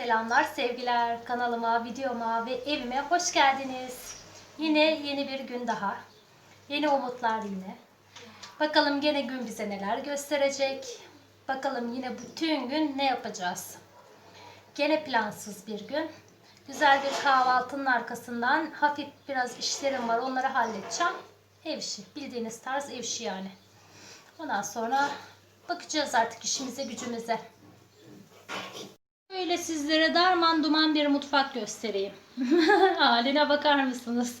Selamlar, sevgiler kanalıma, videoma ve evime hoş geldiniz. Yine yeni bir gün daha. Yeni umutlar yine. Bakalım gene gün bize neler gösterecek. Bakalım yine bütün gün ne yapacağız. Gene plansız bir gün. Güzel bir kahvaltının arkasından hafif biraz işlerim var. Onları halledeceğim. Ev işi. Bildiğiniz tarz ev işi yani. Ondan sonra bakacağız artık işimize gücümüze. Böyle sizlere darman duman bir mutfak göstereyim. Haline bakar mısınız?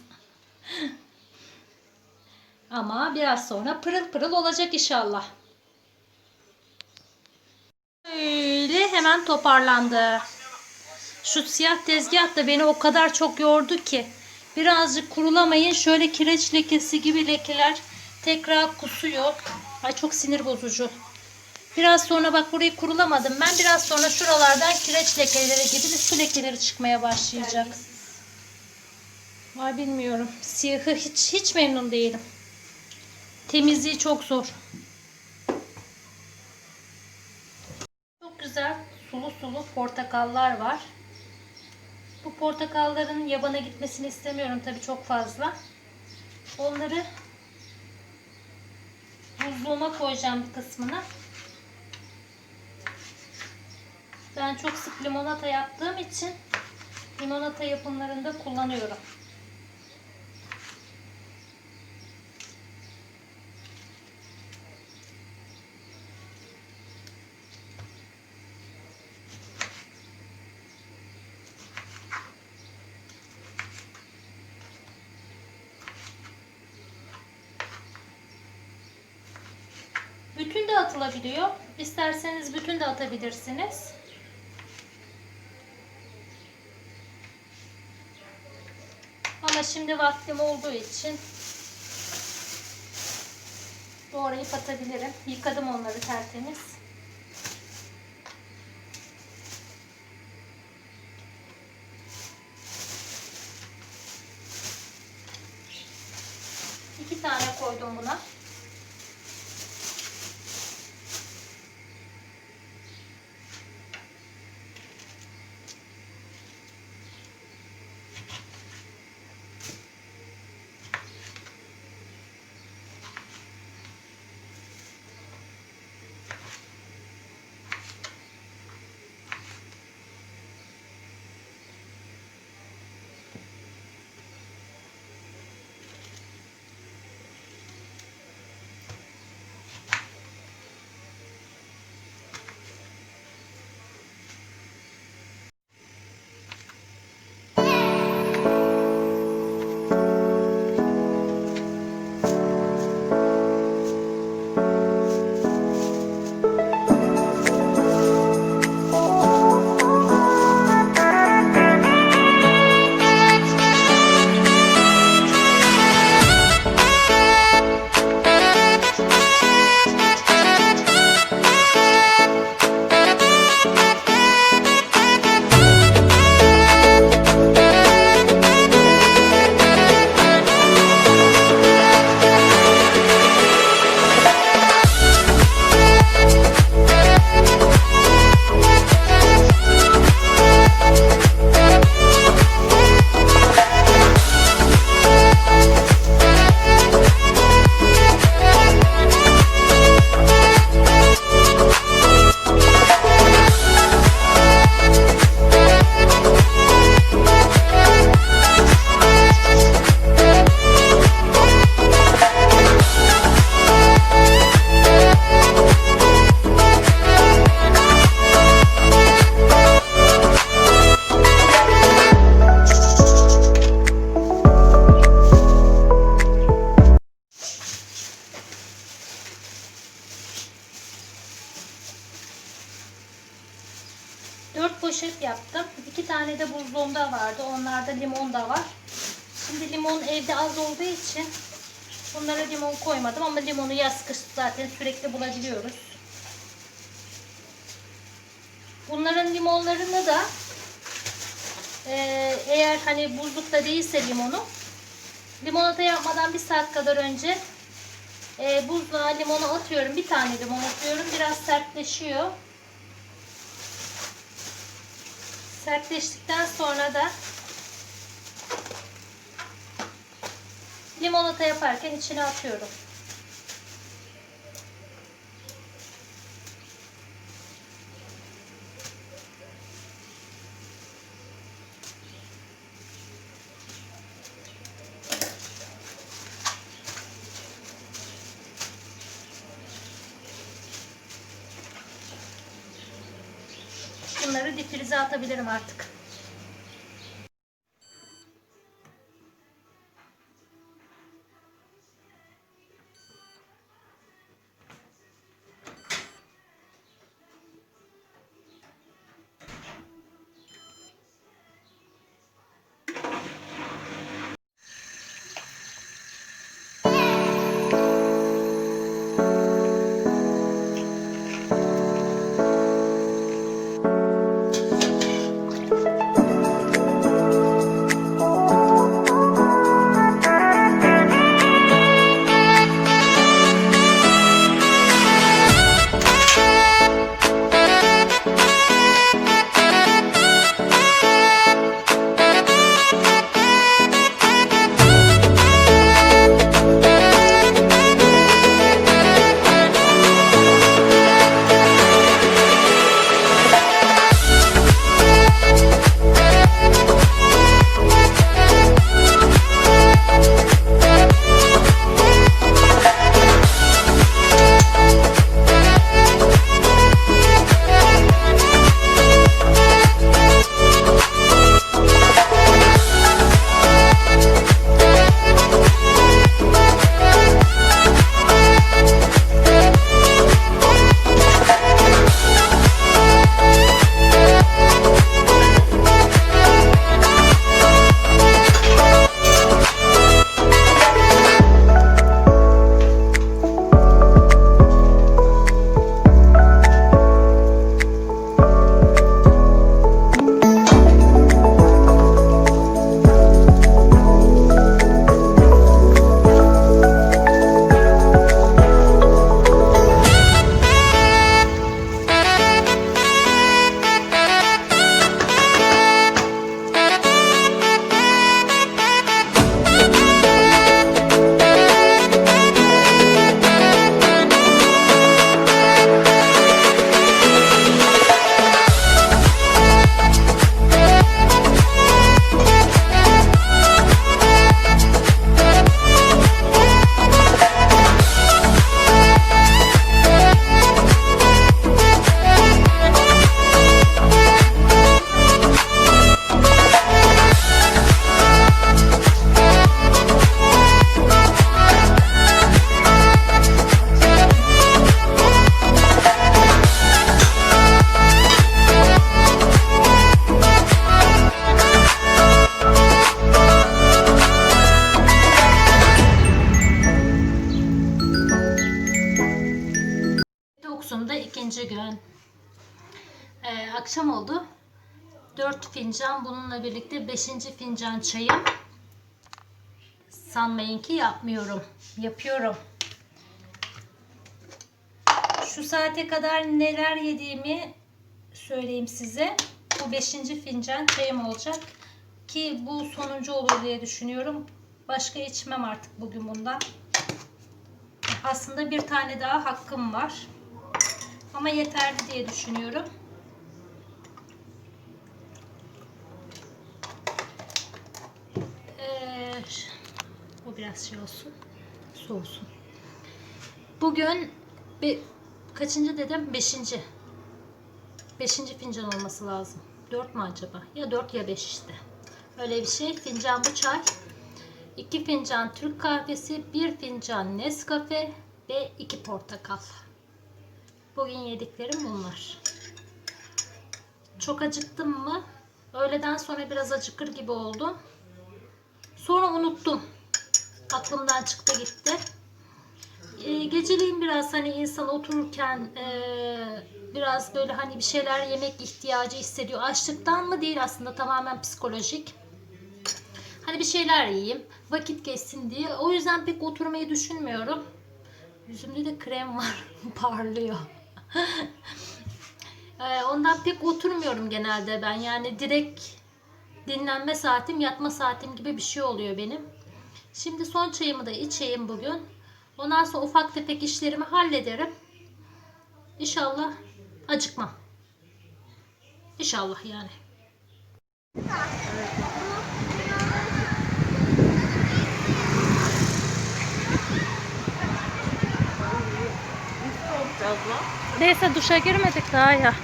Ama biraz sonra pırıl pırıl olacak inşallah. Öyle hemen toparlandı. Şu siyah tezgah da beni o kadar çok yordu ki. Birazcık kurulamayın şöyle kireç lekesi gibi lekeler tekrar kusuyor. Ay çok sinir bozucu. Biraz sonra bak burayı kurulamadım. Ben biraz sonra şuralardan kireç lekeleri gibi su lekeleri çıkmaya başlayacak. Var bilmiyorum. Siyahı hiç hiç memnun değilim. Temizliği çok zor. Çok güzel sulu sulu portakallar var. Bu portakalların yabana gitmesini istemiyorum tabii çok fazla. Onları buzluğuma koyacağım bir kısmını. Ben çok sık limonata yaptığım için limonata yapımlarında kullanıyorum. Bütün de atılabiliyor. İsterseniz bütün de atabilirsiniz. Ama şimdi vaktim olduğu için doğrayıp atabilirim. Yıkadım onları tertemiz. Olduğu için bunlara limon koymadım ama limonu yaz kış zaten sürekli bulabiliyoruz. Bunların limonlarını da eee, eğer hani buzlukta değilse limonu limonata yapmadan bir saat kadar önce eee buzluğa limonu atıyorum. Bir tane limon atıyorum. Biraz sertleşiyor. Sertleştikten sonra da limonata yaparken içine atıyorum. Bunları difrize atabilirim artık. Fincan bununla birlikte 5. fincan çayım. Sanmayın ki yapmıyorum. Yapıyorum. Şu saate kadar neler yediğimi söyleyeyim size. Bu 5. fincan çayım olacak. Ki bu sonuncu olur diye düşünüyorum. Başka içmem artık bugün bundan. Aslında bir tane daha hakkım var. Ama yeterli diye düşünüyorum. Ee, bu biraz şey olsun. Soğusun. Bugün bir, kaçıncı dedim? Beşinci. Beşinci fincan olması lazım. Dört mü acaba? Ya dört ya beş işte. Öyle bir şey. Fincan bu çay. 2 fincan Türk kahvesi, 1 fincan Nescafe ve 2 portakal. Bugün yediklerim bunlar. Çok acıktım mı? Öğleden sonra biraz acıkır gibi oldum. Sonra unuttum. Aklımdan çıktı gitti. Ee, geceliğin biraz hani insan otururken ee, biraz böyle hani bir şeyler yemek ihtiyacı hissediyor. Açlıktan mı değil aslında tamamen psikolojik. Hani bir şeyler yiyeyim, vakit geçsin diye. O yüzden pek oturmayı düşünmüyorum. Yüzümde de krem var, parlıyor. Ee, ondan pek oturmuyorum genelde ben. Yani direkt dinlenme saatim, yatma saatim gibi bir şey oluyor benim. Şimdi son çayımı da içeyim bugün. Ondan sonra ufak tefek işlerimi hallederim. İnşallah acıkmam. İnşallah yani. Neyse duşa girmedik daha ya.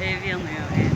Ev yanıyor ev.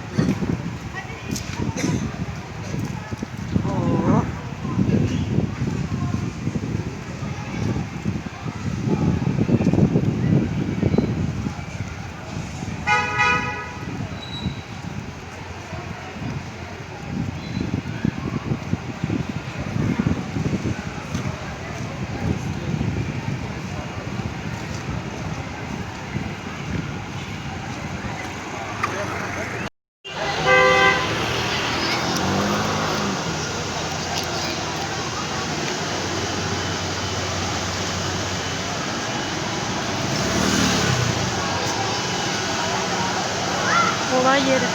செய்யறது